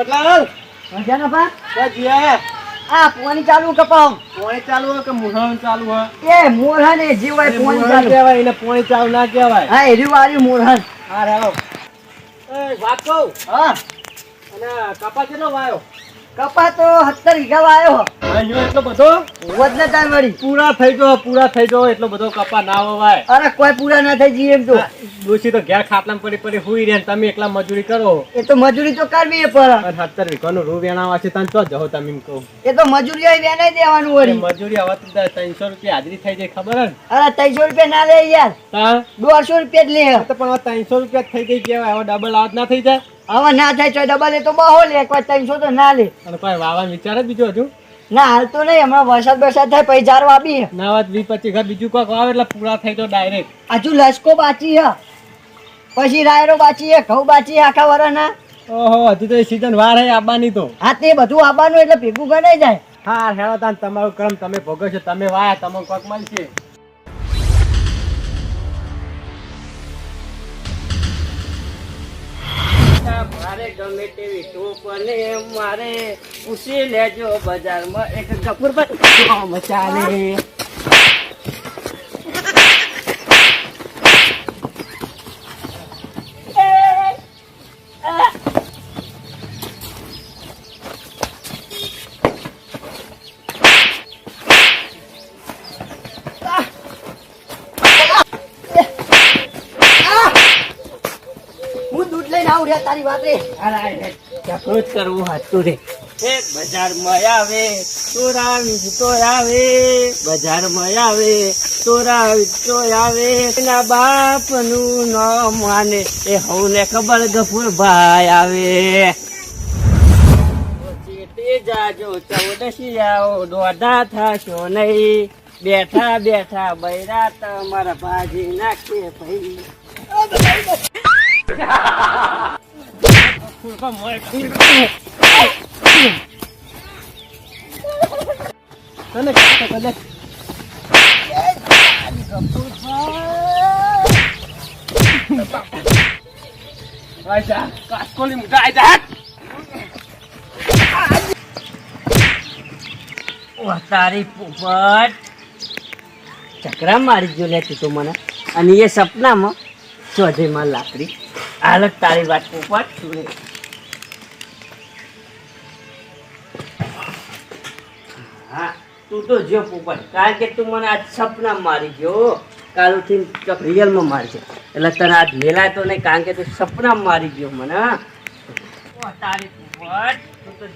પોપટલાલ મજાનો બા ક્યાં જીયા આ પોણી ચાલુ કે પાઉં પોણી ચાલુ કે મુહણ ચાલુ હ એ મોરહન એ જીવાય પોણી ચાલુ. કહેવાય એને પોણી ચાલુ ના કહેવાય. હા એ રીવારી મોરહન હા રાવ. એ વાત કહું? હા. અને કપા કેટલો વાયો? કપા તો સત્તર વીઘા વાયો વાયો એટલો બધો? વધને થાય મળી પૂરા થઈ ગયો પૂરા થઈ ગયો એટલો બધો કપા ના વવાય અરે કોઈ પૂરા ના થાય જીએમ તો. ડોશી તો ઘેર ખાટલામાં પડી પડી હુઈ રહે તમે એકલા મજૂરી કરો. એ તો મજૂરી તો કરવી પડે અને સત્તર વીઘાનું રૂ વેણાવા છે તને તો જહો તમે એમ કહું. એ તો મજૂરી હોય વેનાઈ દેવાનું એ વળી મજૂરી હવે ત્રણસો રૂપિયા હાજરી થઈ જાય ખબર ને અરે ત્રણસો રૂપિયા ના લે યાર. દોઢસો રૂપિયા જ લે. તો પણ ત્રણસો રૂપિયા થઈ ગઈ કહેવાય હવે ડબલ આવત ના થઈ જાય. હવે ના થાય તો ડબલ એ તો બહુ લે એક વાર ત્રણસો તો ના લે. અને કોઈ વાવા વિચાર જ બીજો હજુ. ના હાલ તો નહીં હમણાં વરસાદ વરસાદ થાય પછી જાર વાબી ના વાત વીસ પચીસ ઘર બીજું કોઈ વાવે એટલે પૂરા થઈ તો ડાયરેક્ટ હજુ લસકો બાચી હ. પછી રાયરો બાચી હે ઘઉં બાચી આખા વરના ઓહો હજુ તો સીઝન વાર હે આબાની તો. હા તે બધું આબાનું એટલે ભેગું ગણાઈ જાય. હા હેળો તાન તમારું કર્મ તમે ભોગવશો છો તમે વાયા તમને કોક મળશે. મારે ગમે તેવી ટોપને મારે પૂછી લેજો બજારમાં. એક કપૂર પર ચાલે હું દૂધ લઈને આવું રે તારી વાત રે. જાગૃત કરવું હતું રે? એ બજારમાં આવે ચોરા તો આવે. બજારમાં આવે ચોરાવી તો આવે. એના બાપનું ન માને એ હવને ખબર ગફુર ભાઈ આવે. જાજો ચૌદશી આવો દોઢા થશો નહીં. બેઠા બેઠા બૈરા તમારા ભાજી નાખે ભાઈ. તને કદાચ આજા કાસ્કોલી મુઢા આજા ઓહ, તારી પોપટ. ચકરા મારી જો લે તું મને. અને એ સપનામાં ચોધેમાં લાકડી. હાલત તારી વાત પોપટ. સુરે હા, તું તો જો પોપટ. કારણ કે તું મને આજ સપના મારી ગયો. કાલથી ચોક રિયલમાં મારશે એટલે તને આજ મેલાય તો નહીં, કારણ કે તું સપના મારી ગયો મને તારી પોપટ. તું તો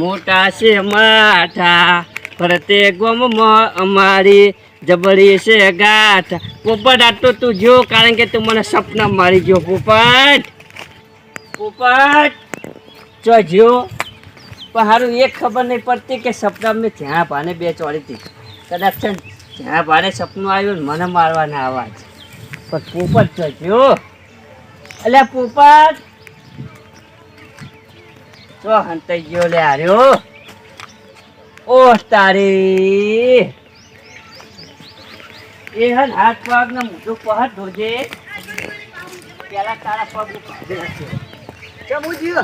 મોટા છે માથા ફરતે ગોમમાં અમારી જબરી છે ગાંઠ. પોપટ આટલો તું જો કારણ કે તું મને સપના મારી ગયો, પોપટ. પોપટ જો જો પણ હારું એક ખબર નહીં પડતી કે સપના મેં જ્યાં ભાને બે ચોળી હતી કદાચ છે જ્યાં ભાને સપનું આવ્યું મને મારવાના આવાજ. પણ પોપટ જો, અલ્યા પોપટ! તો હંતાઈ ગયો લે હાર્યો. ઓહ તારી! એ હન હાથ પગ ને પહાડ ધોજે. પેલા તારા પગ ચમુ જીવ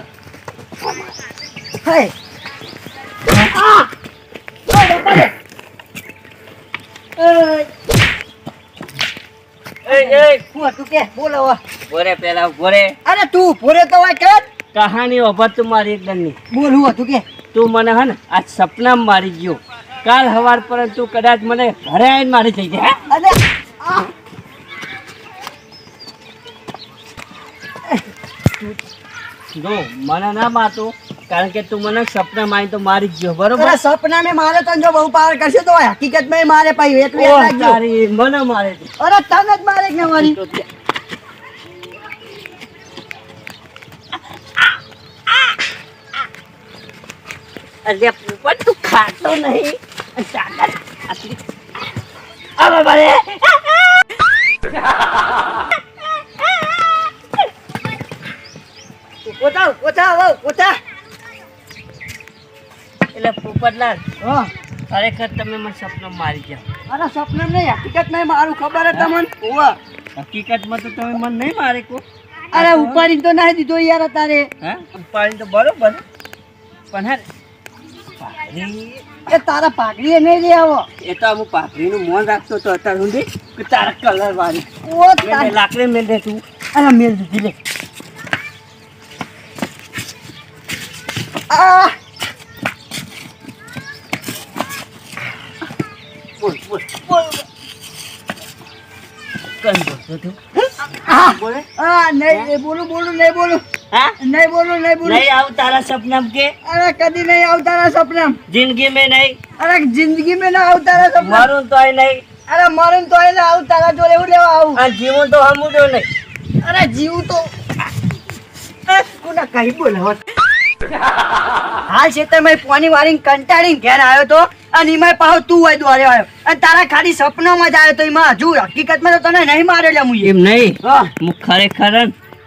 કહાની ઓભર તું મારી એકદમની. બોલ હું હતું કે. તું મને હે ને આ સપના મારી ગયો. કાલ હવાર પર તું કદાચ મને ઘરે આવીને મારી થઈ જાય જો મને ના મારતો. કારણ કે તું મને સપના માય તો મારી ગયો બરોબર? સપના મેં મારે તો જો બહુ પાવર કરશે તો હકીકતમાં મારે પાઈ એટલું તારી મને મારે અરે તને જ મારે કે મારી. અરે પણ તું ખાતો નહીં. હવે મારે પોતા પોતા પોતા એટલે પોપટલાલ હા. ખરેખર તમે મને સપનો મારી ગયા. અરે સપનો નહીં હકીકત નહીં મારું ખબર હતા તમને? ઓવા હકીકતમાં તો તમે મને નહીં મારે કો. અરે ઉપાડી તો ના દીધો યાર તારે હા? ઉપાડી તો બરોબર. પણ હે પાઘડી એ તારા પાઘડીએ નહીં લઈ આવો. એ તો હું પાઘડીનું મોન રાખતો તો અત્યાર સુધી કે તારા કલર વાળી. ઓ લાકડી મેં દે તું અરે મેલ દીધી લે. આ બોલ બોલ બોલ કઈ બોલતો તું આ બોલે આ નહીં એ બોલું બોલું નહીં બોલું હા નહીં બોલું નહીં બોલું નહીં આવું તારા સપનામાં કે અરે કદી નહીં આવતારા સપના જિંદગી મેં જિંદગી મેં ના મરું તો નહીં. અરે મરણ તો આવતારા જોડે એવું લેવા આવું જીવું તો હમું નહીં. અરે જીવું તો કઈ બોલાવત હાલ ખેતરમાં પાણી વાળીને કંટાળીને ઘેર આવ્યો તો? અને એમાં પાછો તું હોય દોરે આવ્યો અને તારા ખાલી સપનામાં જ આવ્યો તો એમાં હજુ હકીકતમાં તો તને નહીં મારેલા હું એમ નહીં? હા. ખરેખર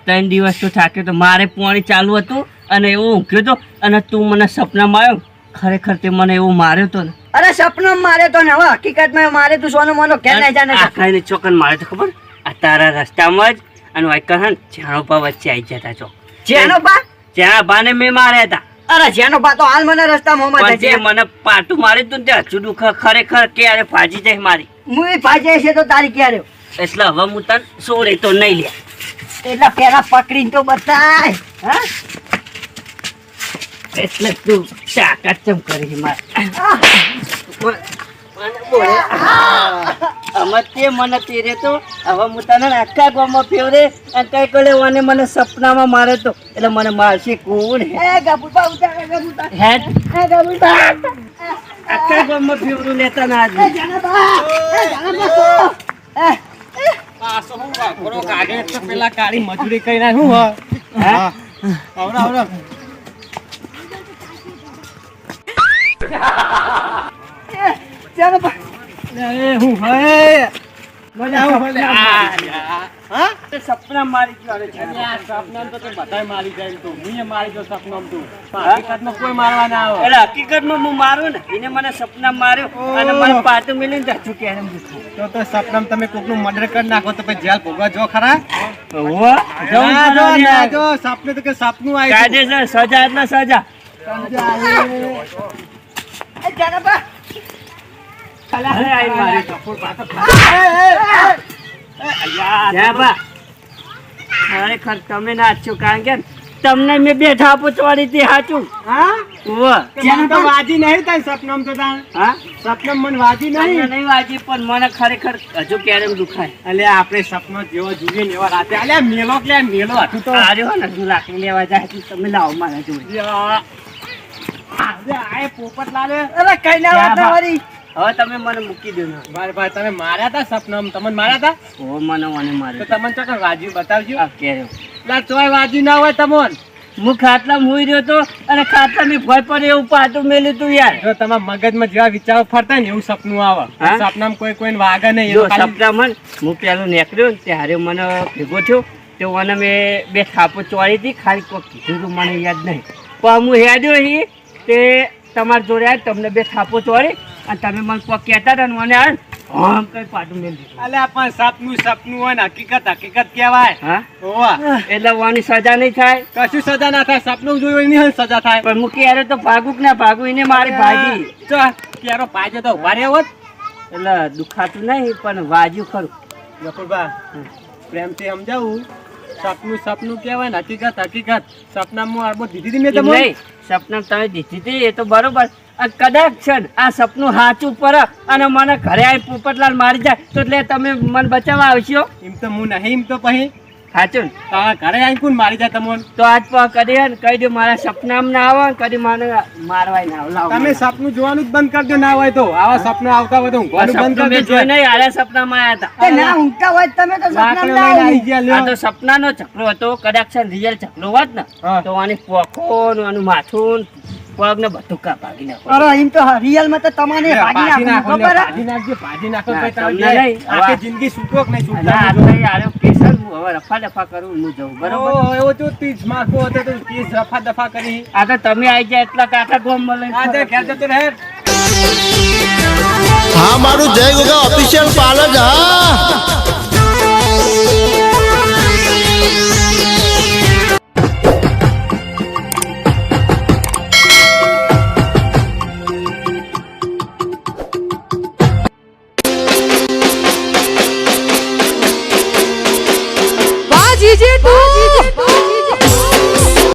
ત્રણ દિવસ તો થાક્યો તો મારે પાણી ચાલુ હતું અને એવું ઊંઘ્યો તો અને તું મને સપનામાં આવ્યો ખરેખર તે મને એવું માર્યો તો ને. અરે સપનો માર્યો તો ને હવે હકીકતમાં મારે તું સોનો મોનો કે નહીં જાને આ ખાઈને ચોકન મારે તો ખબર? આ તારા રસ્તામાં જ અને વાયકર હે ને જ્યાણો વચ્ચે આવી જતા છો. જેનો બા? ને મેં માર્યા હતા અરે જેનો પાતો હાલ મને રસ્તા હોમાં છે. મને પાટું મારી તું તે હજુ દુખ ખરેખર કે અરે ભાજી જાય મારી? હું ભાજે છે તો તારી ક્યારે એટલે હવે હું તને સોરે તો નહીં લે. એટલે પેલા પકડીને તો બતાય હા? એટલે તું તાકાત ચમ કરી મારે? અમે તે મને તેરે તો. હવે હું તને આખા ગામમાં ફેવરે અને કઈ કલે મને મને સપનામાં મારે તો. એટલે મને મારશે કોણ હે? ગબુબા ઉતાર ગબુબા હેડ ગબુબા આખા ગામમાં ફેવરું લેતા ના એ જાનબા એ જાનબા. એ. પાછો હું વાપરો કાઢે તો પેલા કાળી મજૂરી કરીને શું હ? હા. આવડો આવડો. એ હું હે મજા આવું હા? સપના મારી ગયો અરે એટલે આ સપનામાં તો તે મારી જાય તો. હુંય મારી ગયો સપનામાં તું. હકીકતમાં કોઈ મારવા ના આવે. એટલે હકીકતમાં હું મારું ને એને મને સપના માર્યો અને મને પાટું મેલીને જતું કે તો તો સપનામાં તમે કોકનું મર્ડર કરી નાખો તો પછી જેલ ભોગવા જો ખરા હોવે. જો પડે ના ને. જો. સપનું તો કે સપનું આવી. કાયદેસર સજા એટલે સજા. એ જાનબા અરે આઈ મારી કપૂર પાછો અલ્યા, જા બા. ખરેખર તમે ના છો કારણ કે તમને મેં બેઠા પૂછવાની હતી સાચું હા? હોવે. તો વાજી નહીં તારી સપનામાં તો તાણ. હા? સપનામાં મને વાજી નહીં. નહીં વાજી પણ મને ખરેખર હજુ ક્યારેમ દુખાય. અલે આપણે સપનો જેવો જોઈએ ને એવા રાતે. અલ્યા મેલો કે મેલો? હતું તો આ ને હજુ લાકડી લેવા જાય તમે લાવો મારા અરે કઈ ના વાત ના વાળી. હવે તમે મને મૂકી દો ને. ભાઈ તમે માર્યા હતા સપનામાં? તમને માર્યા હતા ઓ મને મને તો તમને ચોક્કસ વાજી બતાવજો. કેરો. એટલે તોય વાજી ના હોય તમને. હું ખાટલા મુઈ રહ્યો તો અને ખાટલા મેં ભય પર એવું પાટું મેલ્યું તું યાર. જો તમારા મગજમાં જેવા વિચારો ફરતા ને એવું સપનું આવે? સપનામાં કોઈ કોઈને વાગે નહીં. જો મન સપનામાં હું પેલું નીકળ્યો ને ત્યારે મને ભેગો થયો. તો મને મેં બે થાપો ચોળી હતી ખાલી કોઈ કીધું મને યાદ નહીં. પણ હું હેડ્યો અહીં તે તમારા જોડે તમને બે થાપો ચોરી અને તમે મને કોઈ કહેતા હતા ને મને આમ કઈ પાટું દીધું અલ્યા પણ સપનું સપનું હોય ને હકીકત હકીકત કહેવાય. હા? એટલે વાની સજા નહીં થાય? કશું સજા ના થાય સપનું જોયું એની સજા થાય. પણ હું ક્યારે તો ભાગું કે ના ભાગું એને મારી ભાગી. તો ક્યારો પાજે તો ઊભા રહ્યો હોત. એટલે દુખાતું નહીં પણ વાજ્યું ખરું. ગફુરભા પ્રેમથી સમજાવું. સપનું સપનું કહેવાય ને હકીકત હકીકત. સપનામાં આરબો દીધી હતી મેં તમને. સપના તમે દીધી હતી, એ તો બરોબર. કદાચ છે આ સપનું સાચું પર અને મને ઘરે આવી પોપટલાલ મારી જાય, તો એટલે તમે મને બચાવવા આવશો? એમ તો હું નહીં, એમ તો પછી સાચું ને? તારા ઘરે આવી કોણ મારી જાય તમને? તો આજ પણ કરી ને કહી દો મારા સપનામાં ના આવે કદી મને મારવાય ના આવે. તમે સપનું જોવાનું જ બંધ કરજો ના હોય તો. આવા સપના આવતા હોય તો આ ઊંઘવાનું બંધ સપનું કરી જોઈ નહીં આરા સપનામાં આવ્યા હતા. ના ઊંઘતા હોય તમે તો લાકડો સપના લઈને આવી ગયા આ લ્યો. તો સપનાનો ઝઘડો હતો કદાચ રિયલ ચકલો હોત ને તો આની પોખો નું આનું માથું ને ને બધું કા ભાગી નાખો. અરે એમ તો રિયલમાં તો તમને ભાગી નાખો નાખો, ખબર હે? નાખજો, ભાજી નાખો, ના, તમને. નહીં. આખી જિંદગી છૂટો કે નહીં કેસ હું હવે રફા દફા કરું હું જઉં બરોબર? ઓહો, એવો તો ત્રીસ માર્કો હતો તો ત્રીસ રફા દફા કરી. આ તો તમે આવી ગયા એટલા કાંઠા ગોમ મળે આ તે ઘેર જતો રહે. હા મારું જય ગોગા ઓફિશિયલ પાર્લર હા.